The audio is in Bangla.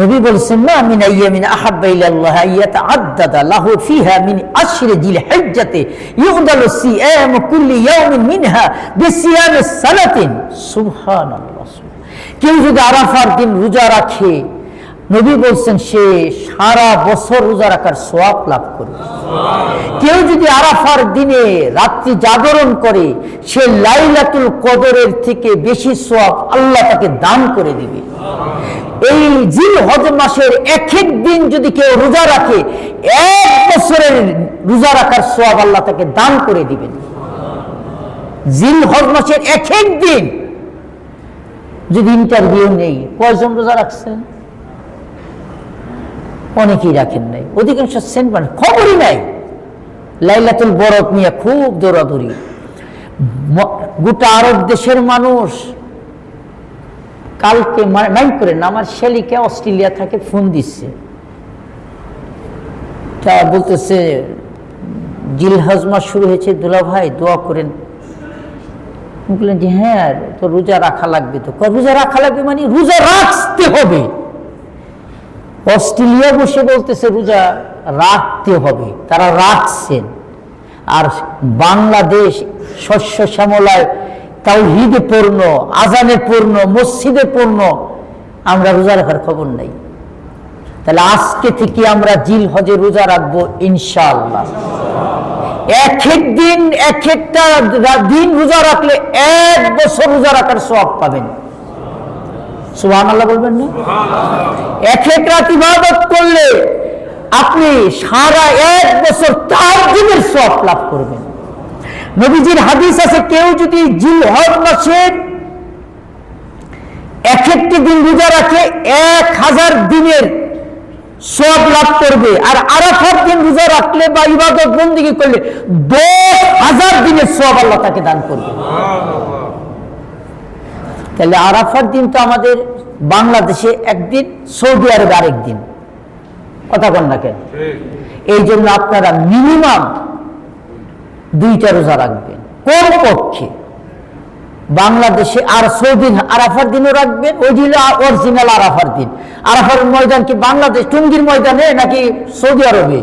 নবী বলছেন না মিন আইয়ামিন আহাব্বা ইলাল্লাহ আইয়াতা আদ্দাদা লাহু ফিহা মিন আশরি জিল হিজ্জাতে ইউদালু সিয়াম কুল্লি ইয়াউমিন মিনহা বিসিয়াম সালাতিন সুবহানাল্লাহ কেউ যদি আরাফার দিন রোজা রাখে নবী বলছেন সে সারা বছর রোজা রাখার সোয়াব লাভ করবে। কেউ যদি আরাফার দিনে রাত্রি জাগরণ করে সে লাইলাতুল কদরের থেকে বেশি সোয়াব আল্লাহ তাকে দান করে দিবে। এই জিল হজ মাসের এক এক দিন যদি কেউ রোজা রাখে, এক বছরের রোজা রাখার সোয়াব আল্লাহ তাকে দান করে দিবেন। জিল হজ মাসের এক এক দিন যদি ইন্টারভিউ নেই, কয়জন রোজা রাখছেন? অনেকেই রাখেন নাই। অধিকাংশ সেন্ট খবরই নাই। লাইলাতুল বরত নিয়ে খুব দৌড়াদৌড়ি। গোটা আরব দেশের মানুষ কালকে মাইন্ড করেন আমার শেলিকে অস্ট্রেলিয়া থেকে ফোন দিচ্ছে তা বলতেছে জিল হজমা শুরু হয়েছে, দুলা ভাই দোয়া করেন। বললেন যে হ্যাঁ তো রোজা রাখা লাগবে তো। রোজা রাখা লাগবে মানে রোজা রাখতে হবে। অস্ট্রেলিয়া বসে বলতেছে, রোজা রাখতে হবে। তারা রাখছেন। আর বাংলাদেশ শস্য শ্যামলায় তাওহিদে পূর্ণ, আজানে পূর্ণ, মসজিদে পূর্ণ, আমরা রোজা রাখার খবর নাই। তাহলে আজকে থেকে আমরা জিল হজে রোজা রাখব ইনশাআল্লাহ। এক এক দিন, এক একটা দিন রোজা রাখলে এক বছর রোজা রাখার সব পাবেন। সুবহান আল্লাহ বলবেন না? এক এক রাত ইবাদত করলে আপনি সারা এক বছর তার দিনের সব লাভ করবেন। নবীজির হাদিস আছে কেউ যদি জিল হজ মাসের এক একটি দিন রোজা রাখে এক হাজার দিনের সব লাভ করবে। আর আরাফার দিন রোজা রাখলে বা ইবাদত বন্দিগি করলে দশ হাজার দিনের সব আল্লাহ তাকে দান করবে। তাহলে আরাফার দিন তো আমাদের বাংলাদেশে একদিন সৌদি আরবে আরেক দিন কথা কন না কেন? এই জন্য আপনারা মিনিমাম দুইটা রোজা রাখবেন। কোন পক্ষে? বাংলাদেশে আর সৌদিন আরাফার দিনও রাখবেন, ওই দিন অরিজিনাল আরাফার দিন। আরাফার ময়দান কি বাংলাদেশ টুঙ্গির ময়দানে নাকি সৌদি আরবে?